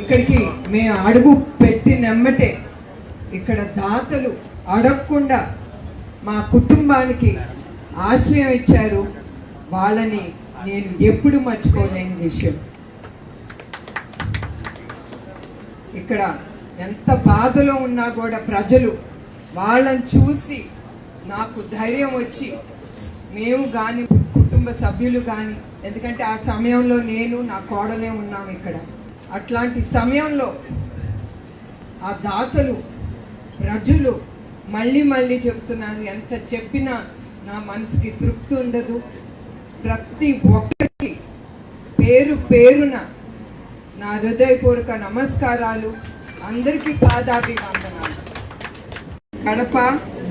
ఇక్కడికి మేము అడుగు పెట్టి నెమ్మటే ఇక్కడ దాతలు అడగకుండా మా కుటుంబానికి ఆశ్రయం ఇచ్చారు. వాళ్ళని నేను ఎప్పుడు మర్చిపోలేని విషయం. ఇక్కడ ఎంత బాధలో ఉన్నా కూడా ప్రజలు వాళ్ళని చూసి నాకు ధైర్యం వచ్చి మేము కానీ కుటుంబ సభ్యులు కానీ ఎందుకంటే ఆ సమయంలో నేను నా కోడలే ఉన్నాం ఇక్కడ. అట్లాంటి సమయంలో ఆ దాతలు ప్రజలు మళ్ళీ మళ్ళీ చెప్తున్నాను ఎంత చెప్పినా నా మనసుకి తృప్తి ఉండదు. ప్రతి ఒక్కరికి పేరు పేరున నా హృదయపూర్వక నమస్కారాలు అందరికీ పాదాభివందనాలు. కడప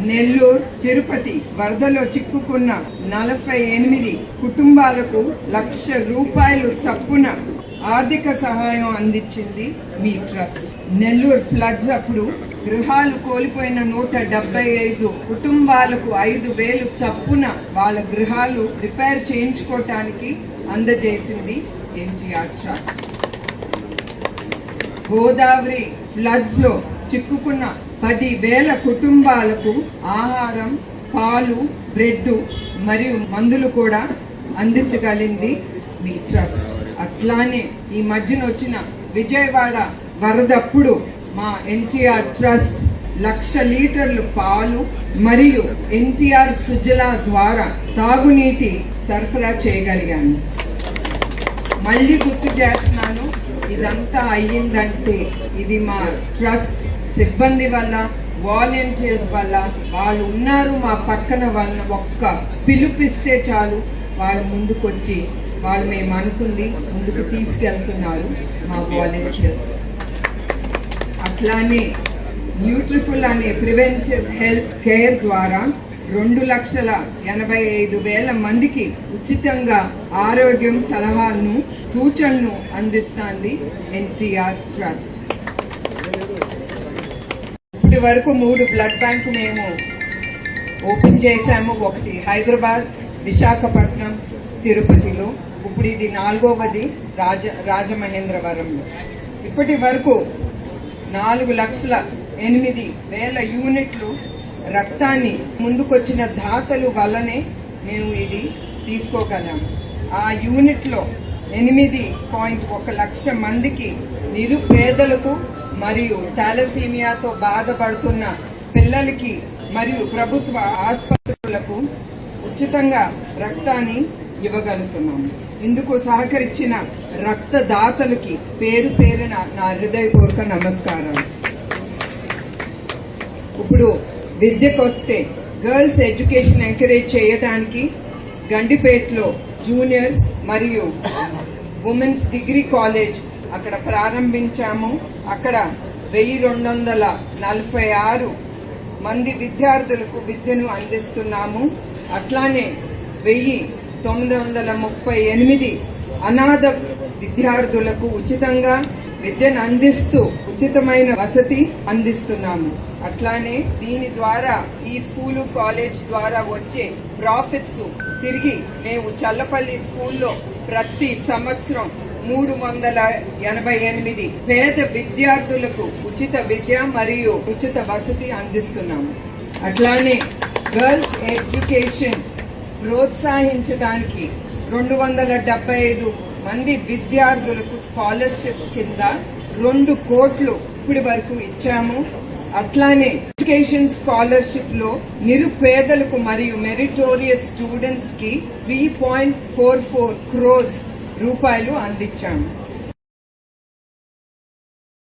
నెల్లూరు తిరుపతి వరదలో చిక్కుకున్న నలభై ఎనిమిది కుటుంబాలకు లక్ష రూపాయలు చప్పున ఆర్థిక సహాయం అందించింది మీ ట్రస్ట్. నెల్లూరు ఫ్లడ్స్ అప్పుడు గృహాలు కోల్పోయిన నూట డెబ్బై ఐదు కుటుంబాలకు ఐదు వేలు చప్పున వాళ్ళ గృహాలు రిపేర్ చేయించుకోవటానికి అందజేసింది ఎన్టీఆర్ ట్రస్ట్. గోదావరి ఫ్లడ్స్లో చిక్కుకున్న పది వేల కుటుంబాలకు ఆహారం పాలు బ్రెడ్ మరియు మందులు కూడా అందించగలిగింది మీ ట్రస్ట్. అట్లానే ఈ మధ్యన వచ్చిన విజయవాడ వరదప్పుడు మా ఎన్టీఆర్ ట్రస్ట్ లక్ష లీటర్లు పాలు మరియు ఎన్టీఆర్ సుజల ద్వారా తాగునీటి సరఫరా చేయగలిగాను. మళ్ళీ గుర్తు చేస్తున్నాను ఇదంతా అయ్యిందంటే ఇది మా ట్రస్ట్ సిబ్బంది వల్ల వాలంటీర్స్ వల్ల వాళ్ళు ఉన్నారు మా పక్కన వాళ్ళ ఒక్క పిలుపిస్తే చాలు వాళ్ళు ముందుకొచ్చి వాళ్ళు మేము అనుకుంది ముందుకు తీసుకెళ్తున్నారు మా వాలంటీర్స్ అట్లానే న్యూట్రిఫుల్ అనే ప్రివెంటివ్ హెల్త్ కేర్ ద్వారా రెండు లక్షల ఎనభై ఐదు వేల మందికి ఉచితంగా ఆరోగ్యం సలహాలను సూచనలు అందిస్తుంది ఎన్టీఆర్ ట్రస్ట్. ఇప్పటి వరకు మూడు బ్లడ్ బ్యాంకు మేము ఓపెన్ చేశాము. ఒకటి హైదరాబాద్ విశాఖపట్నం తిరుపతిలో ఇప్పుడు ఇది నాలుగవది రాజ రాజమహేంద్రవరంలో. ఇప్పటి వరకు నాలుగు లక్షల ఎనిమిది వేల యూనిట్లు రక్తాన్ని ముందుకొచ్చిన దాతలు వల్లనే మేము ఇది తీసుకోగలాము ఆ యూనిట్లో ఎనిమిది పాయింట్ ఒక లక్ష మందికి నిరుపేదలకు మరియు థాలసీమియాతో బాధపడుతున్న పిల్లలకి మరియు ప్రభుత్వ ఆసుపత్రులకు ఉచితంగా రక్తాన్ని ఇవ్వగలుగుతున్నాము. ఇందుకు సహకరించిన రక్తదాతలకి పేరు పేరున నా హృదయపూర్వక నమస్కారాలు. ఇప్పుడు విద్యకు వస్తే గర్ల్స్ ఎడ్యుకేషన్ ఎంకరేజ్ చేయడానికి గండిపేటలో జూనియర్ మరియు ఉమెన్స్ డిగ్రీ కాలేజ్ అక్కడ ప్రారంభించాము. అక్కడ వెయ్యి రెండు వందల నలభై ఆరు మంది విద్యార్థులకు విద్యను అందిస్తున్నాము. అట్లానే వెయ్యి తొమ్మిది వందల ముప్పై ఎనిమిది అనాథ విద్యార్థులకు ఉచితంగా విద్యను అందిస్తూ ఉచితమైన వసతి అందిస్తున్నాము. అట్లానే దీని ద్వారా ఈ స్కూలు కాలేజ్ ద్వారా వచ్చే ప్రాఫిట్స్ తిరిగి మేము చల్లపల్లి స్కూల్లో ప్రతి సంవత్సరం మూడు వందల ఎనభై ఎనిమిది పేద విద్యార్థులకు ఉచిత విద్య మరియు ఉచిత వసతి అందిస్తున్నాము. అట్లానే గర్ల్స్ ఎడ్యుకేషన్ ప్రోత్సహించడానికి రెండు వందల డెబ్బై ఐదు మంది విద్యార్థులకు స్కాలర్షిప్ కింద రెండు కోట్లు ఇప్పటి వరకు ఇచ్చాము. అట్లానే ఎడ్యుకేషన్ స్కాలర్షిప్లో నిరుపేదలకు మరియు మెరిటోరియస్ స్టూడెంట్స్కి three point four four crores రూపాయలు అందించాము.